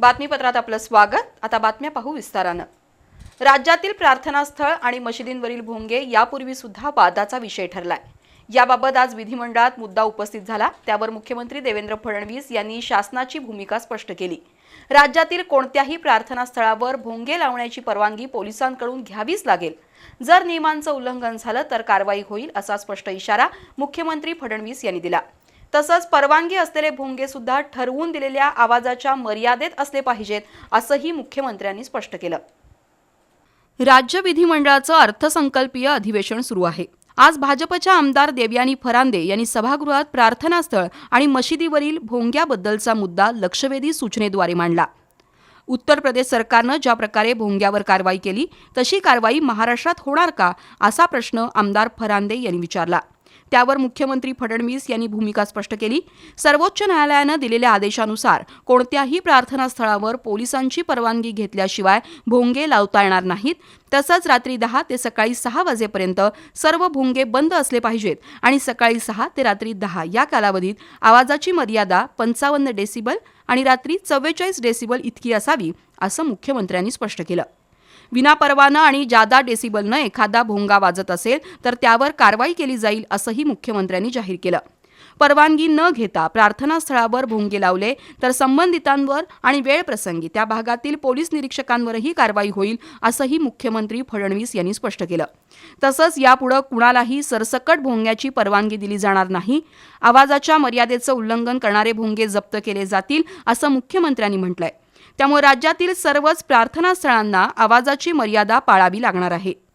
बातमीपत्रात आपलं स्वागत. आता बातम्या पाहू विस्तारानं. राज्यातील प्रार्थनास्थळ आणि मशिदींवरील भोंगे यापूर्वी सुद्धा वादाचा विषय ठरलाय. याबाबत आज विधिमंडळात मुद्दा उपस्थित झाला. त्यावर मुख्यमंत्री देवेंद्र फडणवीस यांनी शासनाची भूमिका स्पष्ट केली. राज्यातील कोणत्याही प्रार्थनास्थळावर भोंगे लावण्याची परवानगी पोलिसांकडून घ्यावीच लागेल. जर नियमांचं उल्लंघन झालं तर कारवाई होईल असा स्पष्ट इशारा मुख्यमंत्री फडणवीस यांनी दिला. तसंच परवानगी असलेले भोंगे सुद्धा ठरवून दिलेल्या आवाजाच्या मर्यादेत असले पाहिजेत असंही मुख्यमंत्र्यांनी स्पष्ट केलं. राज्य विधिमंडळाचं अर्थसंकल्पीय अधिवेशन सुरू आहे. आज भाजपच्या आमदार देवयानी फरांदे यांनी सभागृहात प्रार्थनास्थळ आणि मशिदीवरील भोंग्याबद्दलचा मुद्दा लक्षवेधी सूचनेद्वारे मांडला. उत्तर प्रदेश सरकारनं ज्या प्रकारे भोंग्यावर कारवाई केली तशी कारवाई महाराष्ट्रात होणार का असा प्रश्न आमदार फरांदे यांनी विचारला. त्यावर मुख्यमंत्री फडणवीस यांनी भूमिका स्पष्ट केली. सर्वोच्च न्यायालयानं दिलेल्या आदेशानुसार कोणत्याही प्रार्थनास्थळावर पोलिसांची परवानगी घेतल्याशिवाय भोंगे लावता येणार नाहीत. तसंच रात्री दहा ते सकाळी सहा वाजेपर्यंत सर्व भोंगे बंद असले पाहिजेत आणि सकाळी सहा ते रात्री दहा या कालावधीत आवाजाची मर्यादा पंचावन्न डेसिबल आणि रात्री चव्वेचाळीस डेसिबल इतकी असावी असं मुख्यमंत्र्यांनी स्पष्ट केलं. विनापरवानं आणि जादा डेसिबलनं एखादा भोंगा वाजत असेल तर त्यावर कारवाई केली जाईल असंही मुख्यमंत्र्यांनी जाहीर केलं. परवानगी न घेता प्रार्थनास्थळावर भोंगे लावले तर संबंधितांवर आणि वेळप्रसंगी त्या भागातील पोलीस निरीक्षकांवरही कारवाई होईल असंही मुख्यमंत्री फडणवीस यांनी स्पष्ट केलं. तसंच यापुढं कुणालाही सरसकट भोंग्याची परवानगी दिली जाणार नाही आवाजाच्या मर्यादेचं उल्लंघन करणारे भोंगे जप्त केले जातील असं मुख्यमंत्र्यांनी म्हटलंय. त्यामुळे राज्यातील सर्वच प्रार्थनास्थळांना आवाजाची मर्यादा पाळावी लागणार आहे.